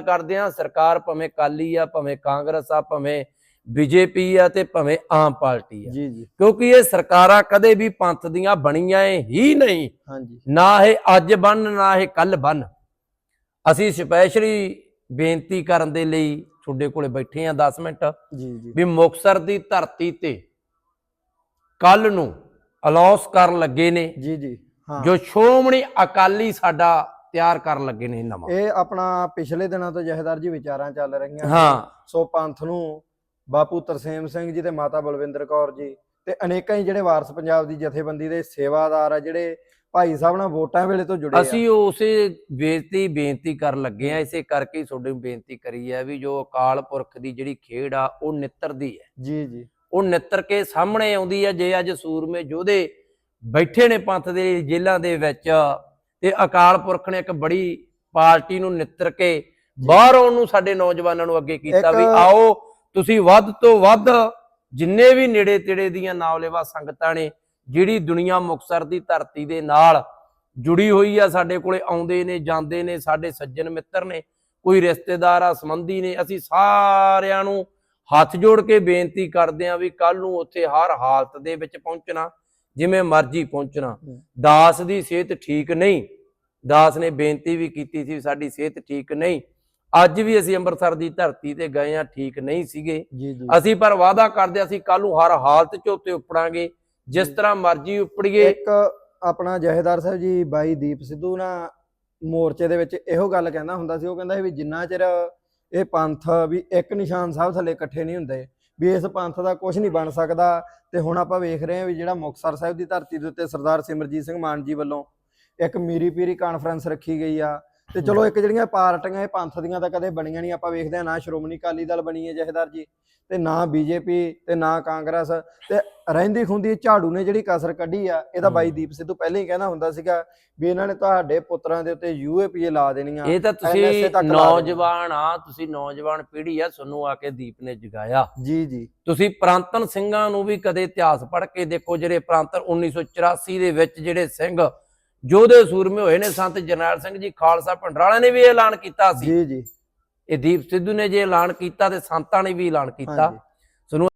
ਕਰਦੇ ਆ ਸਰਕਾਰ ਭਾਵੇਂ ਕਾਲੀ ਆ ਭਾਵੇਂ ਕਾਂਗਰਸ ਆ ਭਾਵੇਂ ਬੀਜੇਪੀ ਆ ਤੇ ਭਾਵੇਂ ਆਮ ਪਾਰਟੀ ਆ। ਜੀ ਜੀ। ਕਿਉਂਕਿ ਇਹ ਸਰਕਾਰਾਂ ਕਦੇ ਵੀ ਪੰਥ ਦੀਆਂ ਬਣੀਆਂ ਹੀ ਨਹੀਂ। ਹਾਂਜੀ। ਨਾ ਇਹ ਅੱਜ ਬਣ ਨਾ ਇਹ ਕੱਲ ਬਣ। ਅਸੀਂ ਸਪੈਸ਼ਲੀ ਬੇਨਤੀ ਕਰਨ ਦੇ ਲਈ ਤੁਹਾਡੇ ਕੋਲੇ ਬੈਠੇ ਆ 10 ਮਿੰਟ ਜੀ ਜੀ। ਵੀ ਮੁਕਸਰ ਦੀ ਧਰਤੀ ਤੇ ਕੱਲ ਨੂੰ ਅਲੌਂਸ ਕਰਨ ਲੱਗੇ ਨੇ। ਜੀ ਜੀ। ਹਾਂ। ਜੋ ਸ਼੍ਰੋਮਣੀ ਅਕਾਲੀ ਸਾਡਾ ਤਿਆਰ ਕਰਨ ਲੱਗੇ ਨੇ ਨਵਾਂ। ਇਹ ਆਪਣਾ ਪਿਛਲੇ ਦਿਨਾਂ ਤੋਂ ਜਹੇਦਾਰ ਜੀ ਵਿਚਾਰਾਂ ਚੱਲ ਰਹੀਆਂ ਹਾਂ। ਸੋ ਪੰਥ ਨੂੰ ਬਾਪੂ ਤਰਸੇਮ ਸਿੰਘ ਜੀ ਤੇ ਮਾਤਾ ਬਲਵਿੰਦਰ ਕੌਰ ਜੀ ਤੇ ਅਨੇਕਾਂ ਹੀ ਜਿਹੜੇ ਵਾਰਸ ਪੰਜਾਬ ਦੀ ਜਥੇਬੰਦੀ ਦੇ ਸੇਵਾਦਾਰ ਆ ਜਿਹੜੇ ਭਾਈ ਸਾਹਿਬ ਨਾਲ ਵੋਟਾਂ ਵੇਲੇ ਤੋਂ ਜੁੜੇ ਆ। ਅਸੀਂ ਉਸੇ ਬੇਨਤੀ ਬੇਨਤੀ ਕਰਨ ਲੱਗੇ ਆ ਇਸੇ ਕਰਕੇ ਤੁਹਾਡੇ ਨੂੰ ਬੇਨਤੀ ਕਰੀ ਹੈ ਵੀ ਜੋ ਅਕਾਲ ਪੁਰਖ ਦੀ ਜਿਹੜੀ ਖੇਡ ਆ ਉਹ ਨਿੱਤਰਦੀ ਹੈ। ਜੀ ਜੀ। ਉਹ ਨਿੱਤਰ ਕੇ ਸਾਹਮਣੇ ਆਉਂਦੀ ਹੈ ਜੇ ਅੱਜ ਸੂਰਮੇ ਯੋਧੇ ਬੈਠੇ ਨੇ ਪੰਥ ਦੇ ਜੇਲ੍ਹਾਂ ਦੇ ਵਿੱਚ ਤੇ ਅਕਾਲ ਪੁਰਖ ਨੇ ਇੱਕ ਬੜੀ ਪਾਰਟੀ ਨੂੰ ਨਿੱਤਰ ਕੇ ਬਾਹਰੋਂ ਨੂੰ ਸਾਡੇ ਨੌਜਵਾਨਾਂ ਨੂੰ ਅੱਗੇ ਕੀਤਾ ਵੀ ਆਓ ਤੁਸੀਂ ਵੱਧ ਤੋਂ ਵੱਧ ਜਿੰਨੇ ਵੀ ਨੇੜੇ ਤੇੜੇ ਦੀਆਂ ਨਾਵਲੇਵਾ ਸੰਗਤਾਂ ਨੇ ਜਿਹੜੀ ਦੁਨੀਆ ਮੁਕਸਰ ਦੀ ਧਰਤੀ ਦੇ ਨਾਲ ਜੁੜੀ ਹੋਈ ਆ ਸਾਡੇ ਕੋਲੇ ਆਉਂਦੇ ਨੇ ਜਾਂਦੇ ਨੇ ਸਾਡੇ ਸੱਜਣ ਮਿੱਤਰ ਨੇ ਕੋਈ ਰਿਸ਼ਤੇਦਾਰ ਆ ਸੰਬੰਧੀ ਨੇ ਅਸੀਂ ਸਾਰਿਆਂ ਨੂੰ ਹੱਥ ਜੋੜ ਕੇ ਬੇਨਤੀ ਕਰਦੇ ਆ ਵੀ ਕੱਲ ਨੂੰ ਉੱਥੇ ਹਰ ਹਾਲਤ ਦੇ ਵਿੱਚ ਪਹੁੰਚਣਾ। ਜਿਵੇਂ ਮਰਜ਼ੀ ਪਹੁੰਚਣਾ। ਦਾਸ ਦੀ ਸਿਹਤ ਠੀਕ ਨਹੀਂ। ਦਾਸ ਨੇ ਬੇਨਤੀ ਵੀ ਕੀਤੀ ਸੀ ਸਾਡੀ ਸਿਹਤ ਠੀਕ ਨਹੀਂ। ਅੱਜ ਵੀ ਅਸੀਂ ਅੰਮ੍ਰਿਤਸਰ ਦੀ ਧਰਤੀ ਤੇ ਗਏ ਆ ਠੀਕ ਨਹੀਂ ਸੀਗੇ। ਅਸੀਂ ਪਰ ਵਾਅਦਾ ਕਰਦੇ ਅਸੀਂ ਕੱਲ ਨੂੰ ਹਰ ਹਾਲਤ 'ਚ ਉੱਤੇ ਉੱਪੜਾਂਗੇ ਜਿਸ ਤਰ੍ਹਾਂ ਮਰਜ਼ੀ ਉੱਪੜੀਏ ਇੱਕ ਆਪਣਾ ਜਹੇਦਾਰ ਸਾਹਿਬ ਜੀ ਬਾਈ ਦੀਪ ਸਿੱਧੂ ਨਾ ਮੋਰਚੇ ਦੇ ਵਿੱਚ ਇਹੋ ਗੱਲ ਕਹਿੰਦਾ ਹੁੰਦਾ ਸੀ। ਉਹ ਕਹਿੰਦਾ ਸੀ ਵੀ ਜਿੰਨਾ ਚਿਰ ਇਹ ਪੰਥ ਵੀ ਇੱਕ ਨਿਸ਼ਾਨ ਸਾਹਿਬ ਥੱਲੇ ਇਕੱਠੇ ਨਹੀਂ ਹੁੰਦੇ ਵੀ ਇਸ ਪੰਥ ਦਾ ਕੁਝ ਨਹੀਂ ਬਣ ਸਕਦਾ। ਤੇ ਹੁਣ ਆਪਾਂ ਵੇਖ ਰਹੇ ਹਾਂ ਵੀ ਜਿਹੜਾ ਮੁਕਤਸਰ ਸਾਹਿਬ ਦੀ ਧਰਤੀ ਦੇ ਉੱਤੇ ਸਰਦਾਰ ਸਿਮਰਜੀਤ ਸਿੰਘ ਮਾਨ ਜੀ ਵੱਲੋਂ ਇੱਕ ਮੀਰੀ ਪੀਰੀ ਕਾਨਫਰੰਸ ਰੱਖੀ ਗਈ ਆ। ਤੇ ਚਲੋ ਇੱਕ ਜਿਹੜੀਆਂ ਪਾਰਟੀਆਂ ਇਹ ਪੰਥ ਦੀਆਂ ਤਾਂ ਕਦੇ ਬਣੀਆਂ ਨਹੀਂ ਆਪਾਂ ਵੇਖਦੇ ਆ ਨਾ ਸ਼੍ਰੋਮਣੀ ਅਕਾਲੀ ਦਲ ਬਣੀ ਹੈ ਜਹੇਦਾਰ ਜੀ ਤੇ ਨਾ ਬੀਜੇਪੀ ਤੇ ਨਾ ਕਾਂਗਰਸ ਤੇ ਰਹਿੰਦੀ ਖੁੰਦੀ ਝਾੜੂ ਨੇ ਜਿਹੜੀ ਕਸਰ ਕੱਢੀ ਆ ਇਹਦਾ ਬਾਈ ਹਮ। ਦੀਪ ਸਿੱਧੂ ਪਹਿਲਾਂ ਹੀ ਕਹਿੰਦਾ ਹੁੰਦਾ ਸੀਗਾ ਵੀ ਇਹਨਾਂ ਨੇ ਤੁਹਾਡੇ ਪੁੱਤਰਾਂ ਦੇ ਉੱਤੇ ਯੂਏਪੀਏ ਲਾ ਦੇਣੀਆਂ ਇਹ ਤਾਂ ਤੁਸੀਂ। ਨੌਜਵਾਨ ਆ ਤੁਸੀਂ ਨੌਜਵਾਨ ਪੀੜ੍ਹੀ ਆ ਤੁਹਾਨੂੰ ਆ ਕੇ ਦੀਪ ਨੇ ਜਗਾਇਆ ਜੀ ਜੀ ਤੁਸੀਂ ਪ੍ਰਾਂਤਨ ਸਿੰਘਾਂ ਨੂੰ ਵੀ ਕਦੇ ਇਤਿਹਾਸ ਪੜ੍ਹ ਕੇ ਦੇਖੋ ਜਿਹੜੇ ਪ੍ਰਾਂਤਨ 1984 ਦੇ ਵਿੱਚ ਜਿਹੜੇ ਸਿੰਘ ਯੋਧੇ ਸੂਰਮੇ ਹੋਏ ਨੇ ਸੰਤ ਜਰਨੈਲ ਸਿੰਘ ਜੀ ਖਾਲਸਾ ਭੰਡਰਾਲੇ ਨੇ ਵੀ ਐਲਾਨ ਕੀਤਾ ਸੀ। ਜੀ ਜੀ। ਇਹ ਦੀਪ ਸਿੱਧੂ ਨੇ ਜੇ ਐਲਾਨ ਕੀਤਾ ਤੇ ਸੰਤਾਂ ਨੇ ਵੀ ਐਲਾਨ ਕੀਤਾ। ਹਾਂਜੀ।